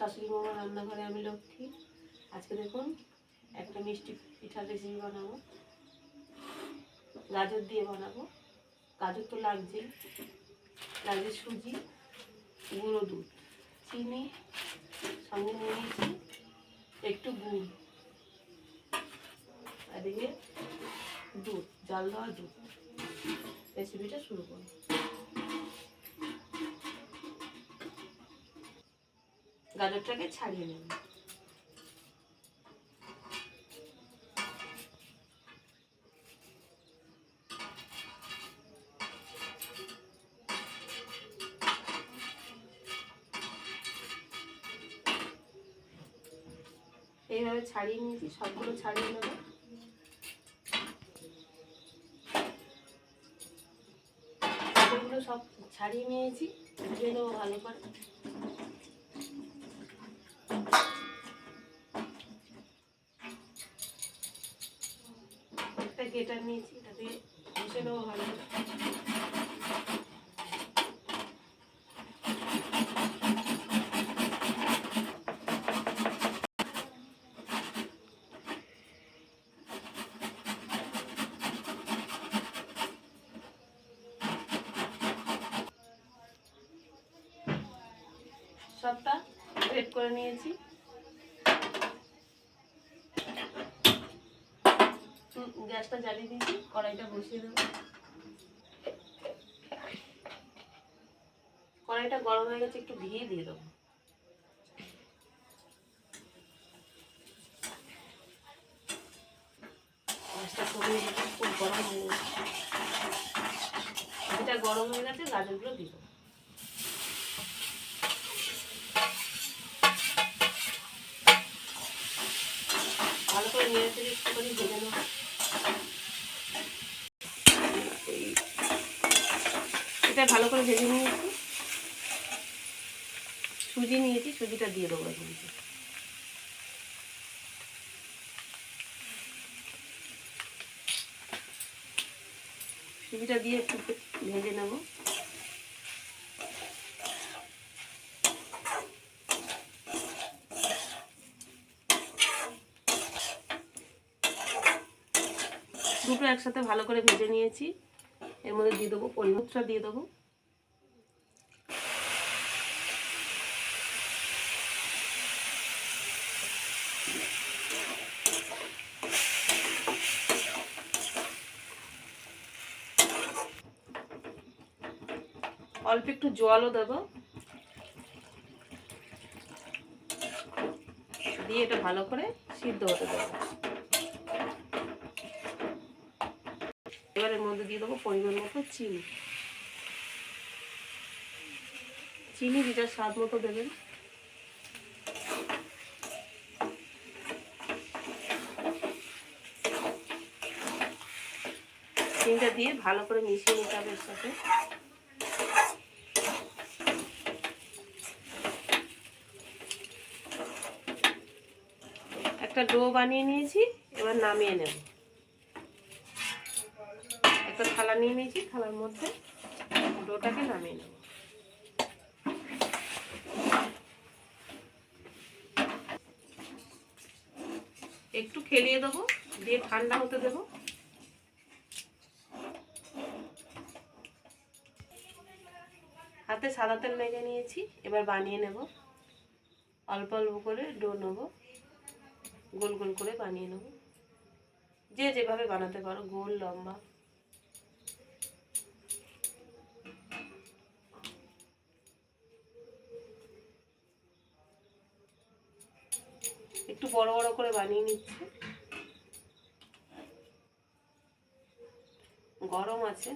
শাশুড়ি মামা রান্নাঘরে আমি লক্ষ্মী। আজকে দেখুন, একটা মিষ্টি পিঠার রেসিপি বানাবো। গাজর দিয়ে বানাবো। গাজর তো লাগছেই। লাগছে সুজি, গুঁড়ো দুধ, চিনি, সঙ্গে নিয়েছি একটু গুড়। এদিকে দুধ, জাল দেওয়া দুধ। রেসিপিটা শুরু করুন গাজরটাকে ছাড়িয়ে নেব। এইভাবে ছাড়িয়ে নিয়েছি সবগুলো ছাড়িয়ে নেব। সব ছাড়িয়ে নিয়েছি ভালো করে। নিয়েছি এটা দিয়ে ঘষে ভালো সবটা গ্রেট করে নিয়েছি। গ্যাসটা জ্বালিয়ে দিয়েছি, কড়াইটা বসিয়ে দেবো। কড়াইটা গরম হয়ে গেছে, একটু ঘি দিয়ে দেবো। গ্যাসটা খুব গরম হয়ে গেছে। গরম হয়ে গেছে, গাজরগুলো দেবো। ভালো করে একটুখানি ভেজে নেব এটা ভালো করে ভেজে নিয়েছি সুজি নিয়েছি, সুজিটা দিয়ে দেবো এখন। সুজিটা দিয়ে একটু ভেজে নেব। দুটো একসাথে ভালো করে ভেজে নিয়েছি। এর মধ্যে দিয়ে দেবো পরিমুখটা দিয়ে দেবো। অল্প একটু জলও দেবো। দিয়ে এটা ভালো করে সিদ্ধ হতে দেবো। এবার এর মধ্যে দিয়ে দেবো পরিমাণ মতো চিনি। চিনি যেটা স্বাদ মতো দেবেন। চিনিটা দিয়ে ভালো করে মিশিয়ে নিতে হবে সাথে। একটা ডো বানিয়ে নিয়েছি, এবার নামিয়ে নেব। একটা থালা নিয়ে নিয়েছি, থালার মধ্যে ডোটাকে নামিয়ে নেব। একটু খেলিয়ে দেবো, দিয়ে ঠান্ডা হতে দেবো। হাতে সাদা তেল মেখে নিয়েছি, এবার বানিয়ে নেব। অল্প অল্প করে ডো নেব, গোল গোল করে বানিয়ে নেব। যে যেভাবে বানাতে পারো, গোল, লম্বা। বড় বড় করে বানিয়ে নিচ্ছি। গরম আছে।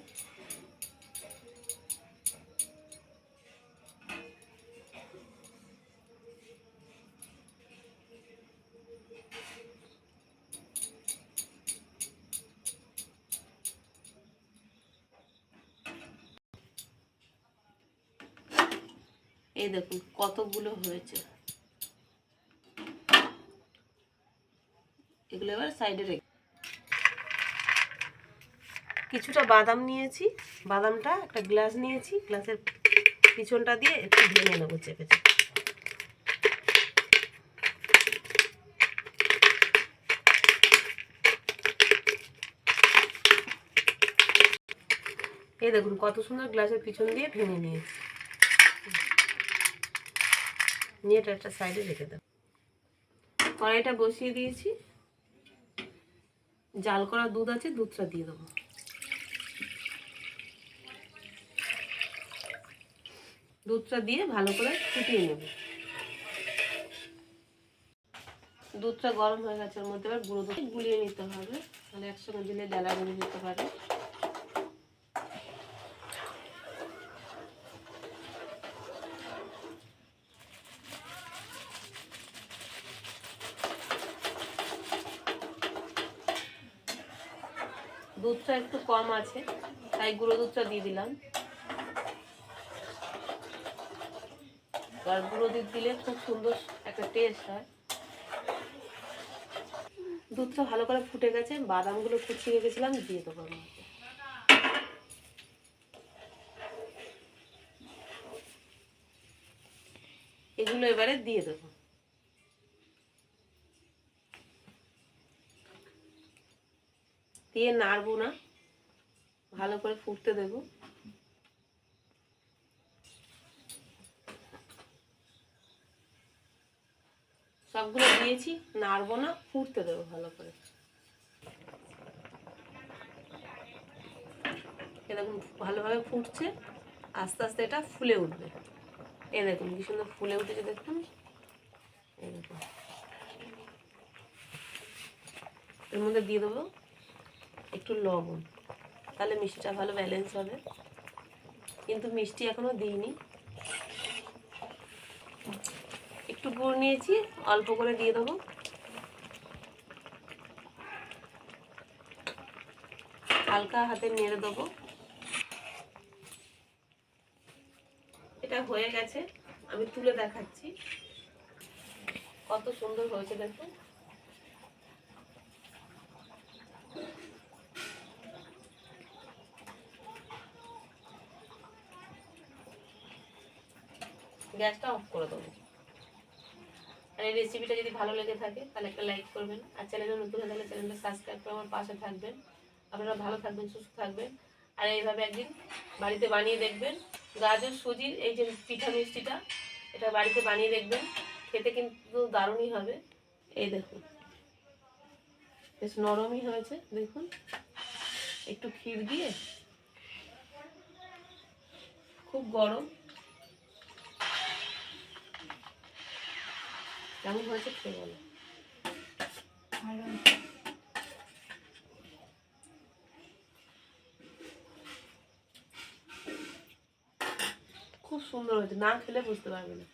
এই দেখুন কতগুলো হয়েছে। এগুলো এবার সাইডে রেখে কিছুটা বাদাম নিয়েছি। বাদামটা একটা গ্লাস নিয়েছি। গ্লাসের পিছনটা দিয়ে একটু ভেঙে নেব চেপে চেপে। এই দেখুন, কত সুন্দর গ্লাসের পিছন দিয়ে ভেঙে নিয়েছি। নিয়ে এটা একটা সাইডে রেখে দেব। কড়াইটা বসিয়ে দিয়েছি। জাল করা দুধ আছে, দুধটা দিয়ে দেবো। দুধটা দিয়ে ভালো করে ফুটিয়ে নেব। দুধটা গরম হয়ে গেছে ওর মধ্যে এবার গুঁড়ো দুধ গুলিয়ে নিতে হবে। তাহলে একসঙ্গে দিলে ডালা গুলি নিতে পারে। দুধটা একটু কম আছে, তাই গুঁড়ো দুধটা দিয়ে দিলাম। আর গুঁড়ো দুধ দিলে খুব সুন্দর একটা টেস্ট হয়। দুধটা ভালো করে ফুটে গেছে, বাদামগুলো কুচিয়ে রেখেছিলাম, দিয়ে দেবো মধ্যে। এগুলো এবারে দিয়ে দেবো। দিয়ে নাড়বো না। ভালো করে ফুটতে দেবো। সবগুলো দিয়েছি, নাড়বো না, ফুটতে দেবো ভালো করে। এরকম ভালোভাবে ফুটছে, আস্তে আস্তে এটা ফুলে উঠবে। এ দেখুন, কি সুন্দর ফুলে উঠেছে, দেখুন। দেখুন। এর মধ্যে দিয়ে দেবো একটু লবণ। তাহলে মিষ্টিটা ভালো ব্যালেন্স হবে। কিন্তু মিষ্টি এখনও দিইনি। একটু গুড় নিয়েছি, অল্প করে দিয়ে দেবো। হালকা হাতে নেড়ে দেবো। এটা হয়ে গেছে, আমি তুলে দেখাচ্ছি। কত সুন্দর হয়েছে দেখুন। গ্যাসটা অফ করে দেবো। আর এই রেসিপিটা যদি ভালো লেগে থাকে, তাহলে একটা লাইক করবেন। আর চ্যানেলে নতুন হয়ে থাকলে চ্যানেলটা সাবস্ক্রাইব করে আমার পাশে থাকবেন। আপনারা ভালো থাকবেন, সুস্থ থাকবেন। আর এইভাবে একদিন বাড়িতে বানিয়ে দেখবেন। গাজর, সুজির এই যে পিঠা মিষ্টিটা, এটা বাড়িতে বানিয়ে দেখবেন। খেতে কিন্তু দারুণই হবে। এই দেখুন। বেশ নরমই হয়েছে, দেখুন। একটু ক্ষীর দিয়ে, খুব গরম। কেমন হয়েছে খেয়ে বলো। খুব সুন্দর হয়েছে না খেলে বুঝতে পারবে না।